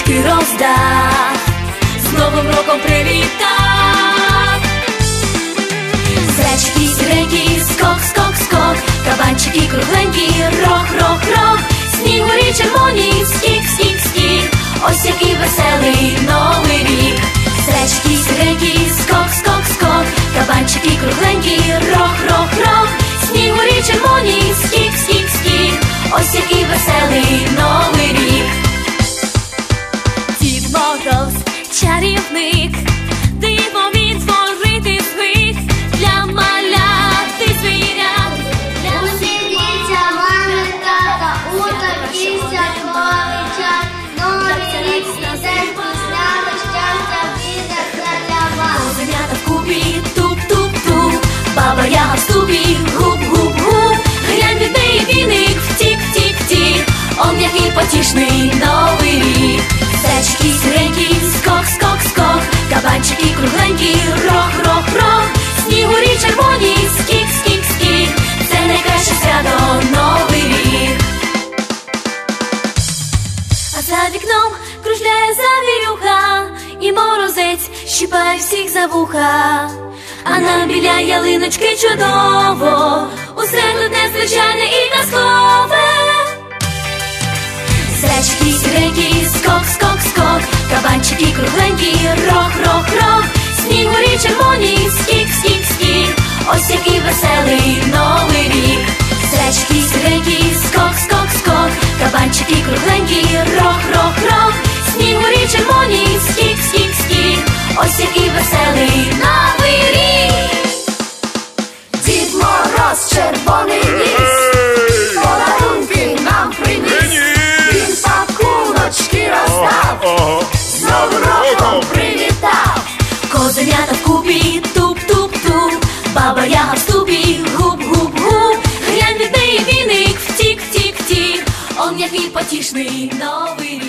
ручки роздав, з новим роком привітав. Зречки, сіренькі, скок, скок, скок, кабанчики кругленькі, рок, рок, рок, сніг горі червоні, скік, скік, скік, ось який веселий новий рік. Зречки, сіренькі, скок, скок, скок, кабанчики кругленькі, рок, рок, рок, сніг горі червоні, скік, скік, скік, ось який веселий. Чарівник, диво він створити звик. Для маляти звірят, для Усім дітям мами, тата, уток, кістя, ковича, новий рік, день пісняли, щастя, відеться для вас. Козенята вкупі, туп-туп-туп, баба яга в ступі, гуп-гуп-гуп, глянь від неї віник, втік-тік-тік, он який потішний морозець щипає всіх за вуха. А нам біля ялиночки чудово, усе тут незвичайне і казкове. Зречки, сиренькі, скок, скок, скок, кабанчики кругленькі, рох, рох, рох, снігурі червоні, скік, скік, скік, ось який веселий новий рік. Зречки, сиренькі, скок, скок, скок, кабанчики кругленькі, рох, рох, рох, веселий новий рік. Дід Мороз, червоний ніс, подарунки нам приніс. Він пакуночки роздав, з новим роком привітав. Козенята вкупі, туп-туп-туп, баба яга в ступі, гуп-гуп-гуп, глянь від неї віник, втік, втік, втік, он який потішний новий